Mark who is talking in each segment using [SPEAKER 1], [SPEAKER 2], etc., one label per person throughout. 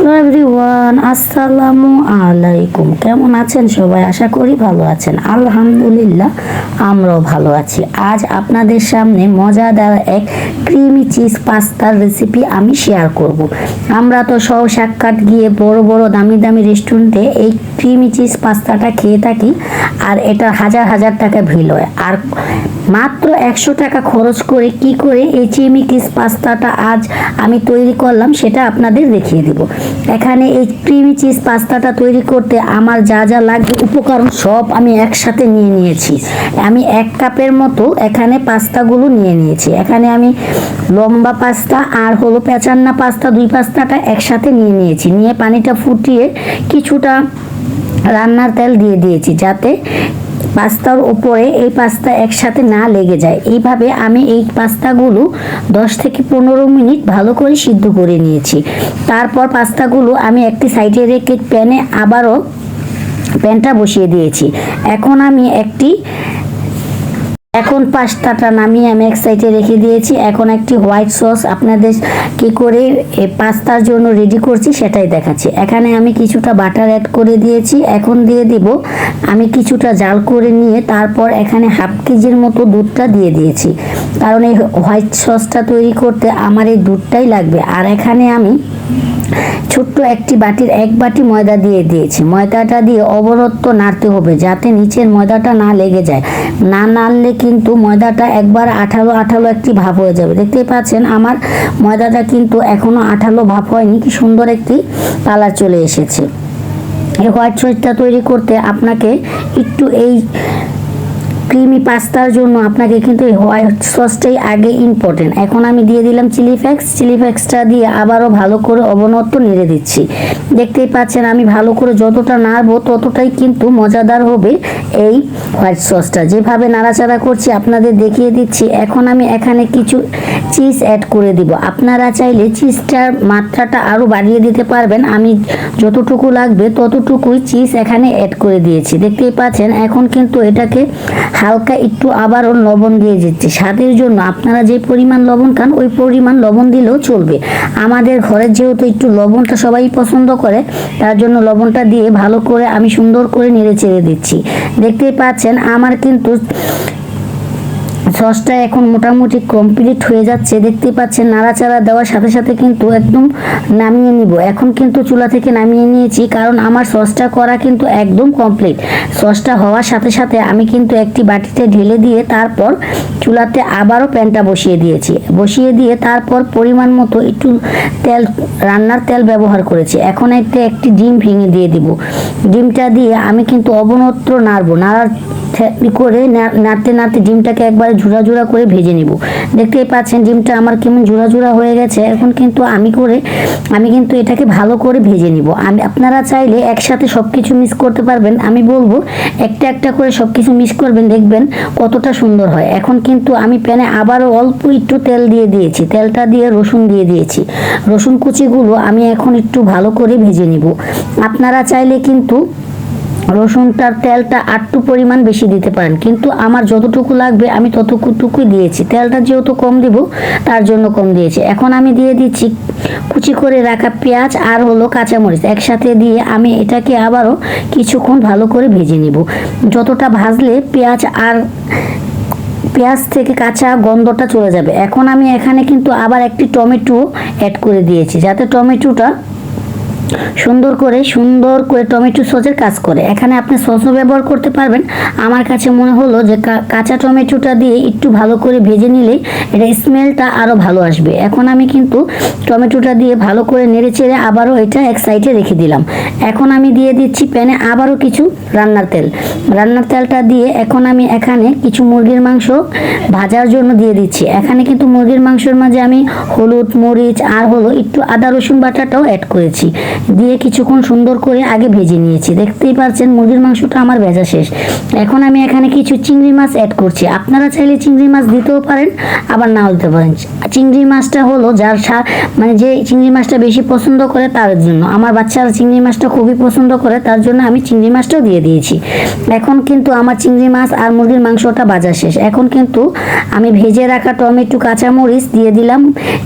[SPEAKER 1] Hello everyone আসসালামু আলাইকুম কেমন আছেন সবাই? আশা করি ভালো আছেন। আলহামদুলিল্লাহ, আমরাও ভালো আছি। আজ আপনাদের সামনে মজাদার এক ক্রিমি চিজ পাস্তার রেসিপি আমি শেয়ার করব। আমরা তো সব সাক্ষাৎ গিয়ে বড় বড় দামি দামি রেস্টুরেন্টে এই ক্রিমি চিজ পাস্তাটা খেয়ে থাকি, আর এটা হাজার হাজার টাকা ভিল হয়। আর মাত্র একশো টাকা খরচ করে কি করে এই চিমি চিজ পাস্তাটা আজ আমি তৈরি করলাম সেটা আপনাদের দেখিয়ে দেব। এখানে এই ক্রিমি চিজ পাস্তাটা তৈরি করতে আমার যা যা লাগবে উপকরণ সব আমি একসাথে নিয়ে নিয়েছি। আমি এক কাপের মতো এখানে পাস্তাগুলো নিয়ে নিয়েছি। এখানে আমি লম্বা পাস্তা আর হলো পেঁচান্না পাস্তা দুই পাস্তাটা একসাথে নিয়ে নিয়েছি। নিয়ে পানিটা ফুটিয়ে কিছুটা রান্নার তেল দিয়ে দিয়েছি যাতে পাস্তার উপরে এই পাস্তা একসাথে না লেগে যায়। এইভাবে আমি এই পাস্তাগুলো দশ থেকে পনেরো মিনিট ভালো করে সিদ্ধ করে নিয়েছি। তারপর পাস্তাগুলো আমি একটি সাইডে রেখে প্যানে আবারও প্যানটা বসিয়ে দিয়েছি। এখন আমি একটি এখন পাস্তাটা নামিয়ে আমি এক সাইডে রেখে দিয়েছি। এখন একটি হোয়াইট সস আপনাদের কি করে পাস্তার জন্য রেডি করছি সেটাই দেখাচ্ছি। এখানে আমি কিছুটা বাটার অ্যাড করে দিয়েছি। এখন দিয়ে দিব আমি কিছুটা জাল করে নিয়ে তারপর এখানে হাফ কেজির মতো দুধটা দিয়ে দিয়েছি। কারণ এই হোয়াইট সসটা তৈরি করতে আমার এই দুধটাই লাগবে। আর এখানে আমি ছোট্ট একটি বাটির এক বাটি ময়দা দিয়ে দিয়েছি। ময়দাটা দিয়ে অবরত্ব নাড়তে হবে যাতে নিচের ময়দাটা না লেগে যায়। না নাড়লে কিন্তু ময়দাটা একবার আঠালো আঠালো একটি ভাব হয়ে যাবে। দেখতেই পাচ্ছেন, আমার ময়দাটা কিন্তু এখনও আঠালো ভাব হয়নি। কি সুন্দর একটি কালার চলে এসেছে। এই হোয়াইট সসটা তৈরি করতে আপনাকে একটু এই ক্রিমি পাস্তার জন্য আপনাকে কিন্তু এই হোয়াইট সসটাই আগে ইম্পর্টেন্ট এখন আমি দিয়ে দিলাম চিলি ফ্লেক্স। চিলি ফ্লেক্সটা দিয়ে আবারও ভালো করে অবনত্ব নেড়ে দিচ্ছি। দেখতেই পাচ্ছেন আমি ভালো করে যতটা নাড়বো ততটাই কিন্তু মজাদার হবে এই হোয়াইট সসটা। যেভাবে নাড়াচাড়া করছি আপনাদের দেখিয়ে দিচ্ছি। এখন আমি এখানে কিছু চিজ অ্যাড করে দিব। আপনারা চাইলে চিজটার মাত্রাটা আরও বাড়িয়ে দিতে পারবেন। আমি যতটুকু লাগবে ততটুকুই চিজ এখানে অ্যাড করে দিয়েছি। দেখতেই পাচ্ছেন এখন কিন্তু এটাকে হালকা একটু আবারও লবণ দিয়ে দিচ্ছি। স্বাদের জন্য আপনারা যে পরিমাণ লবণ খান, ওই পরিমাণ লবণ দিলেও চলবে। আমাদের ঘরের যেহেতু একটু লবণটা সবাই পছন্দ করে, তার জন্য লবণটা দিয়ে ভালো করে আমি সুন্দর করে নেড়ে চেড়ে দিচ্ছি। দেখতেই পাচ্ছেন, আমার কিন্তু সসটা এখন মোটামুটি কমপ্লিট হয়ে যাচ্ছে। দেখতেই পাচ্ছেন, নাড়াচাড়া দেওয়ার সাথে সাথে কিন্তু একদম নামিয়ে নিব। এখন কিন্তু চুলা থেকে নামিয়ে নিয়েছি, কারণ আমার সসটা করা কিন্তু একদম কমপ্লিট সসটা হওয়ার সাথে সাথে আমি কিন্তু একটি বাটিতে ঢেলে দিয়ে তারপর চুলাতে আবারও প্যানটা বসিয়ে দিয়েছি। বসিয়ে দিয়ে তারপর পরিমাণ মতো একটু তেল, রান্নার তেল ব্যবহার করেছি। এখন একটা একটি ডিম ভেঙে দিয়ে দিব। ডিমটা দিয়ে আমি কিন্তু অবনত্র নাড়বো। নাড়ার করে নাড়তে নাড়তে ডিমটাকে একবারে ঝুরা ঝুরা করে ভেজে নিব। দেখতেই পাচ্ছেন ডিমটা আমার কেমন ঝুরা ঝুরা হয়ে গেছে। এখন কিন্তু আমি করে, আমি কিন্তু এটাকে ভালো করে ভেজে নিব। আমি, আপনারা চাইলে একসাথে সব কিছু মিক্স করতে পারবেন। আমি বলব, একটা একটা করে সব কিছু মিক্স করবেন, দেখবেন কতটা সুন্দর হয়। এখন কিন্তু আমি প্যানে আবারও অল্প একটু তেল দিয়ে দিয়েছি। তেলটা দিয়ে রসুন দিয়ে দিয়েছি। রসুন কুচিগুলো আমি এখন একটু ভালো করে ভেজে নিব। আপনারা চাইলে কিন্তু রসুনটার তেলটা আটটু পরিমাণ বেশি দিতে পারেন। কিন্তু আমার যতটুকু লাগবে আমি ততটুকুই দিয়েছি। তেলটা যেহেতু কম দিব, তার জন্য কম দিয়েছি। এখন আমি দিয়ে দিচ্ছি কুচি করে রাখা পেঁয়াজ আর হলো কাঁচামরিচ। একসাথে দিয়ে আমি এটাকে আবারও কিছুক্ষণ ভালো করে ভেজে নিব। যতটা ভাজলে পেঁয়াজ আর পেঁয়াজ থেকে কাঁচা গন্ধটা চলে যাবে। এখন আমি এখানে কিন্তু আবার একটি টমেটো অ্যাড করে দিয়েছি। যাতে টমেটোটা সুন্দর করে সুন্দর করে টমেটো সসের কাজ করে। এখানে আপনি সসও ব্যবহার করতে পারবেন। আমার কাছে মনে হলো যে কাঁচা টমেটোটা দিয়ে একটু ভালো করে ভেজে নিলে এটা স্মেলটা আরও ভালো আসবে। এখন আমি কিন্তু টমেটোটা দিয়ে ভালো করে নেড়ে চেড়ে আবারও এটা এক সাইডে রেখে দিলাম। এখন আমি দিয়ে দিচ্ছি প্যানে আবারও কিছু রান্নার তেল। রান্নার তেলটা দিয়ে এখন আমি এখানে কিছু মুরগির মাংস ভাজার জন্য দিয়ে দিচ্ছি। এখানে কিন্তু মুরগির মাংসের মাঝে আমি হলুদ, মরিচ আর হলো একটু আদা, রসুন বাটাটাও অ্যাড করেছি। দিয়ে কিছুক্ষণ সুন্দর করে আগে ভেজে নিয়েছি। দেখতেই পাচ্ছেন মুরগির মাংসটা আমার ভেজা শেষ। এখন আমি এখানে কিছু চিংড়ি মাছ অ্যাড করছি। আপনারা চাইলে চিংড়ি মাছ দিতেও পারেন, আবার নাও দিতে পারেন। চিংড়ি মাছটা হলো যার মানে যে চিংড়ি মাছটা বেশি পছন্দ করে তার জন্য। আমার বাচ্চারা চিংড়ি মাছটা খুবই পছন্দ করে, তার জন্য আমি চিংড়ি মাছটাও দিয়ে দিয়েছি। এখন কিন্তু আমার চিংড়ি মাছ আর মুরগির মাংসটা ভাজা শেষ। এখন কিন্তু আমি ভেজে রাখা টমেটো, কাঁচামরিচ দিয়ে দিলাম।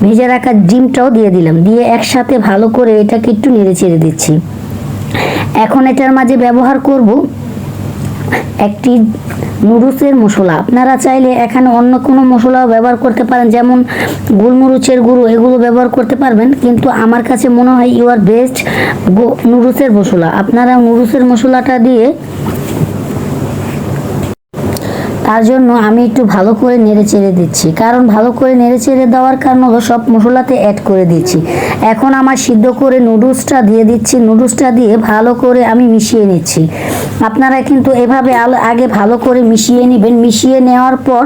[SPEAKER 1] ভেজে রাখা ডিমটাও দিয়ে দিলাম। দিয়ে একসাথে ভালো করে এটাকে একটু নেড়ে ছেড়ে দিচ্ছি। এখন এটার মাঝে ব্যবহার করব একটি নুডলসের মশলা। আপনারা চাইলে এখানে অন্য কোনো মশলাও ব্যবহার করতে পারেন, যেমন গোলমরিচের গুঁড়ো, এগুলো ব্যবহার করতে পারবেন, কিন্তু আমার কাছে মনে হয় ইউ আর বেস্ট নুডলসের মশলা। আপনারা নুডলসের মশলাটা দিয়ে তার জন্য আমি একটু ভালো করে নেড়ে চেড়ে দিচ্ছি। কারণ ভালো করে নেড়ে চেড়ে দেওয়ার কারণ হলো সব মশলাতে অ্যাড করে দিচ্ছি। এখন আমার সিদ্ধ করে নুডলসটা দিয়ে দিচ্ছি। নুডলসটা দিয়ে ভালো করে আমি মিশিয়ে নিচ্ছি। আপনারা কিন্তু এভাবে আগে ভালো করে মিশিয়ে নেবেন। মিশিয়ে নেওয়ার পর,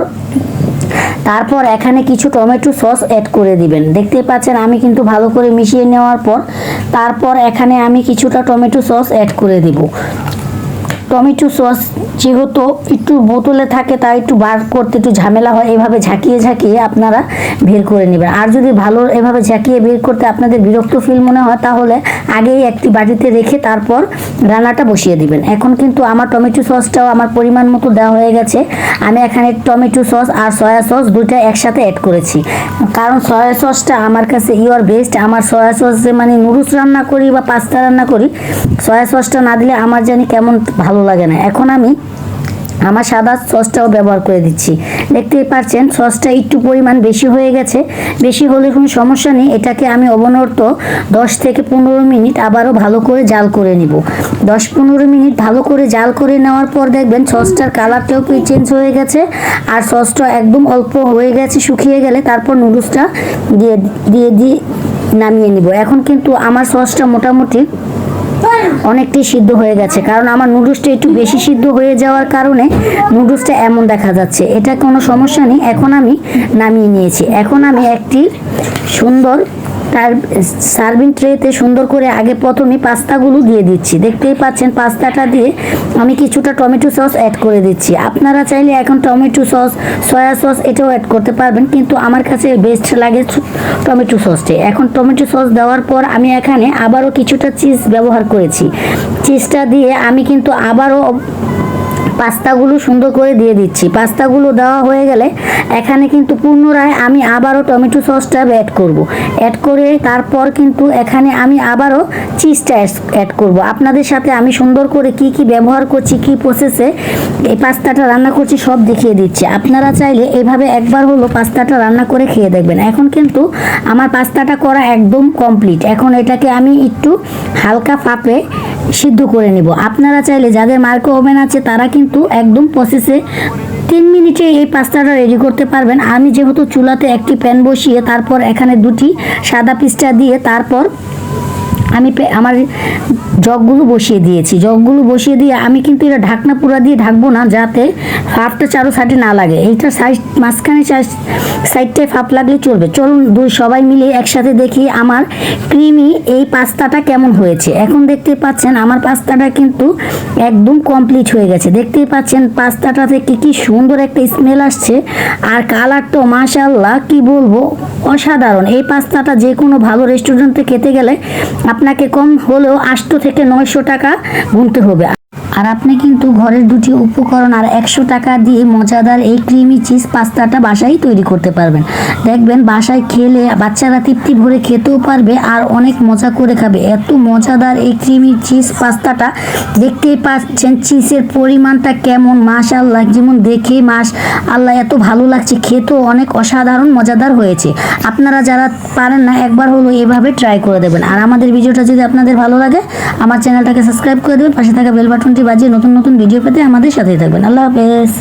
[SPEAKER 1] তারপর এখানে কিছু টমেটো সস অ্যাড করে দিবেন। দেখতে পাচ্ছেন, আমি কিন্তু ভালো করে মিশিয়ে নেওয়ার পর, তারপর এখানে আমি কিছুটা টমেটো সস অ্যাড করে দিব। টমেটো সস যেহেতু একটু বোতলে থাকে তা একটু বার করতে একটু ঝামেলা হয়। এভাবে ঝাঁকিয়ে ঝাঁকিয়ে আপনারা বের করে নেবেন। আর যদি ভালো এভাবে ঝাঁকিয়ে বের করতে আপনাদের বিরক্ত ফিল মনে হয়, তাহলে আগেই একটি বাটিতে রেখে তারপর রান্নাটা বসিয়ে দিবেন। এখন কিন্তু আমার টমেটো সসটাও আমার পরিমাণ মতো দেওয়া হয়ে গেছে। আমি এখানে টমেটো সস আর সয়া সস দুইটা একসাথে অ্যাড করেছি। কারণ সয়া সসটা আমার কাছে ইউর বেস্ট আমার সয়া সসে মানে নুডলস রান্না করি বা পাস্তা রান্না করি, সয়া সসটা না দিলে আমার জানি কেমন ভালো লাগে না। এখন আমি আমার সাদা সসটাও ব্যবহার করে দিচ্ছি। দেখতেই পাচ্ছেন, সসটা একটু পরিমাণ বেশি হয়ে গেছে। বেশি হলে কোনো সমস্যা নেই। এটাকে আমি অবনর্ত দশ থেকে পনেরো মিনিট আবারও ভালো করে জাল করে নিব। দশ পনেরো মিনিট ভালো করে জাল করে নেওয়ার পর দেখবেন সসটার কালারটাও কি চেঞ্জ হয়ে গেছে আর সসটা একদম অল্প হয়ে গেছে, শুকিয়ে গেলে তারপর নুডলসটা দিয়ে দিয়ে দিয়ে নামিয়ে নিব। এখন কিন্তু আমার সসটা মোটামুটি অনেকটাই সিদ্ধ হয়ে গেছে। কারণ আমার নুডলসটা একটু বেশি সিদ্ধ হয়ে যাওয়ার কারণে নুডলসটা এমন দেখা যাচ্ছে। এটা কোনো সমস্যা নেই। এখন আমি নামিয়ে নিয়েছি। এখন আমি একটি সুন্দর তার সার্ভিং ট্রেতে সুন্দর করে আগে প্রথমে পাস্তাগুলো দিয়ে দিচ্ছি। দেখতেই পাচ্ছেন পাস্তাটা দিয়ে আমি কিছুটা টমেটো সস অ্যাড করে দিচ্ছি। আপনারা চাইলে এখন টমেটো সস সয়া সস এটাও অ্যাড করতে পারবেন, কিন্তু আমার কাছে বেস্ট লাগে টমেটো সসটাই এখন টমেটো সস দেওয়ার পর আমি এখানে আবারও কিছুটা চিজ ব্যবহার করেছি। চিজটা দিয়ে আমি কিন্তু আবারও পাস্তাগুলো সুন্দর করে দিয়ে দিচ্ছি। পাস্তাগুলো দেওয়া হয়ে গেলে এখানে কিন্তু পুনরায় আমি আবারও টমেটো সসটা অ্যাড করব। অ্যাড করে তারপর কিন্তু এখানে আমি আবারও চিজটা অ্যাড করব। আপনাদের সাথে আমি সুন্দর করে কি কি ব্যবহার করছি, কি প্রসেসে এই পাস্তাটা রান্না করছি সব দেখিয়ে দিচ্ছি। আপনারা চাইলে এইভাবে একবার হলো পাস্তাটা রান্না করে খেয়ে দেখবেন। এখন কিন্তু আমার পাস্তাটা করা একদম কমপ্লিট এখন এটাকে আমি একটু হালকা ফাপে সিদ্ধ করে নেব। আপনারা চাইলে যাদের মার্কো ওভেন আছে, তারা কিন্তু একদম প্রসেসে তিন মিনিটে এই পাস্তাটা রেডি করতে পারবেন। আমি যেহেতু চুলাতে একটি প্যান বসিয়ে তারপর এখানে দুটি সাদা পিসটা দিয়ে তারপর আমি আমার জগগুলো বসিয়ে দিয়েছি। জগগুলো বসিয়ে দিয়ে আমি কিন্তু এটা ঢাকনা পুরা দিয়ে ঢাকবো না, যাতে ফাপটা চারো সাইডে না লাগে। এইটা সাইড মাঝখানে সাইডটায় ফাপ লাগলে চলবে। চলুন দুই সবাই মিলে একসাথে দেখি আমার ক্রিমি এই পাস্তাটা কেমন হয়েছে। এখন দেখতে পাচ্ছেন আমার পাস্তাটা কিন্তু একদম কমপ্লিট হয়ে গেছে। দেখতেই পাচ্ছেন পাস্তাটা থেকে কি সুন্দর একটা স্মেল আসছে। আর কালার তো মাশাল্লাহ কি বলব? অসাধারণ। এই পাস্তাটা যে কোনো ভালো রেস্টুরেন্টে খেতে গেলে আপনাকে কম হলেও আটশো থেকে নয়শো টাকা গুনতে হবে। আর আপনি কিন্তু ঘরের দুটি উপকরণ আর একশো টাকা দিয়ে মজাদার এই ক্রিমি চিজ পাস্তাটা বাসায় তৈরি করতে পারবেন। দেখবেন বাসায় খেলে বাচ্চারা তৃপ্তি ভরে খেতেও পারবে আর অনেক মজা করে খাবে। এত মজাদার এই ক্রিমি চিজ পাস্তাটা দেখতেই পাচ্ছেন চিজের পরিমাণটা কেমন মাস আল্লাহ যেমন দেখে মাস আল্লাহ, এত ভালো লাগছে। খেতেও অনেক অসাধারণ, মজাদার হয়েছে। আপনারা যারা পারেন না, একবার হলো এভাবে ট্রাই করে দেবেন। আর আমাদের ভিডিওটা যদি আপনাদের ভালো লাগে, আমার চ্যানেলটাকে সাবস্ক্রাইব করে দেবেন। পাশে থাকা বেল বাটনটি বাজিয়ে নতুন নতুন ভিডিও পেতে আমাদের সাথেই থাকবেন। আল্লাহ হাফেজ।